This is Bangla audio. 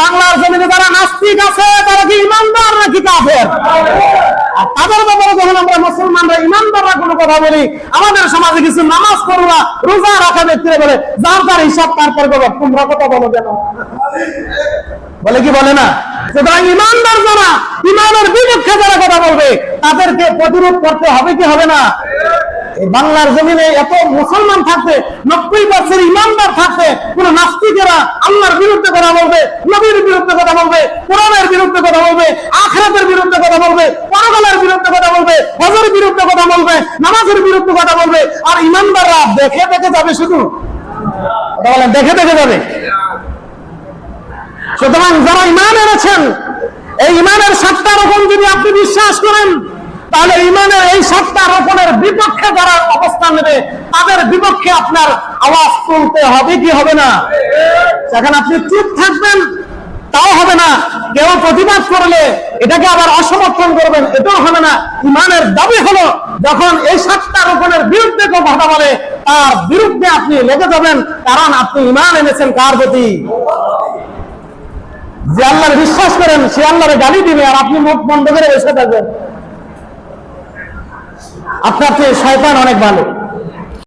বাংলার জমিনে যারা নাস্তিক আছে, তারা কি ইমানদার নাকি কাফের? আর তাদের ব্যাপারে যখন আমরা মুসলমানরা ইমানদাররা কোনো কথা বলি, আমাদের সমাজে কিছু নামাজ পড়ুয়া রোজা রাখা ব্যক্তিরা বলে, যার তার হিসাব তারপর বলো তোমরা কথা বলো কেন? বলে কি বলে না? সুতরাং ইমানদার যারা, ইমানের বিপক্ষে যারা কথা বলবে, তাদেরকে প্রতিরোধ করতে হবে কি হবে না? বাংলার জমিনে এত মুসলমান থাকতে নব্বই বছর ইমানদার থাকতে কোন নাস্তিকেরা আল্লাহর বিরুদ্ধে কথা বলবে, নবীর বিরুদ্ধে কথা বলবে, কোরআনের বিরুদ্ধে কথা বলবে, আখরাতের বিরুদ্ধে কথা বলবে, পরকালের বিরুদ্ধে কথা বলবে, হজের বিরুদ্ধে কথা বলবে, নামাজের বিরুদ্ধে কথা বলবে, আর ইমানদাররা দেখে দেখে যাবে শুধু। বলেন, দেখে দেখে যাবে। সুতরাং যারা ইমান এনেছেন, এই ইমানের সাতটা রকম যদি আপনি বিশ্বাস করেন তাহলে ইমানের এই সাতটা রকমের বিপক্ষে যারা অবস্থান নেবে, তাদের বিপক্ষে আপনার আওয়াজ তুলতে হবে কি হবে না? সেখানে আপনি চুপ থাকবেন, তাও হবে না। কেউ প্রতিবাদ করলে এটাকে আবার অসমর্থন করবেন, এটাও হবে না। ইমানের দাবি হলো, যখন এই সাতটা রকমের বিরুদ্ধে কেউ কথা বলে, তার বিরুদ্ধে আপনি লেগে যাবেন, কারণ আপনি ইমান এনেছেন কার প্রতি? যে আল্লাহর বিশ্বাস করেন, সে আল্লাহর গালি দিবে, আর আপনি মুখ বন্ধ করে বসে থাকবেন। আপনার চেয়ে শয়তান অনেক ভালো।